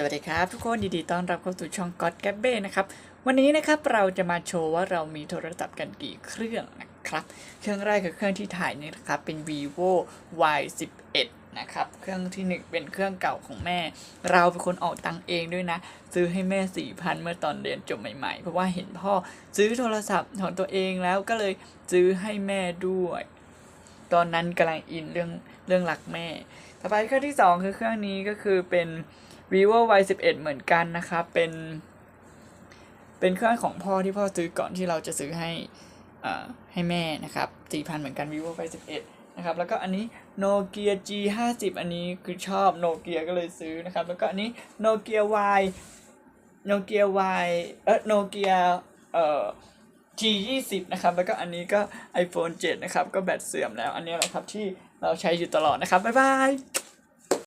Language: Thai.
สวัสดีครับ ทุกคนดีต้อนรับเข้าสู่ช่องก็ d แกเบ้นะครับ วันนี้นะครับเราจะมาโชว์ว่าเรามีโทรศัพท์กันกี่เครื่องนะครับ เครื่องแรกคือเครื่องที่ถ่ายนี่นะครับ เป็น vivo y 1 1นะครับ เครื่องที่หนึ่งเป็นเครื่องเก่าของแม่ เราเป็นคนออกตังเองด้วยนะ ซื้อให้แม่สี่พันเมื่อตอนเรียนจบใหม่ๆ เพราะว่าเห็นพ่อซื้อโทรศัพท์ของตัวเองแล้วก็เลยซื้อให้แม่ด้วย ตอนนั้นกำลังอินเรื่องเรื่องหลักแม่ ต่อไปเครื่องที่สองคือเครื่องนี้ก็คือเป็น vivo y 1 1เหมือนกันนะครับ เป็น เป็นเครื่องของพ่อที่พ่อซื้อก่อนที่เราจะซื้อให้อ่ให้แม่นะครับสี่พันเหมือนกัน vivo y 1 1นะครับ แล้วก็อันนี้ Nokia G 5 0อันนี้คือชอบโนเกียก็เลยซื้อนะครับ แล้วก็อันนี้ Nokia Y Nokia Y เออ Nokia เอ่อ G 2 0นะครับ แล้วก็อันนี้ก็ iPhone 7 นะครับ ก็แบตเสื่อมแล้ว อันนี้แหละครับที่เราใช้อยู่ตลอดนะครับ บ๊ายบาย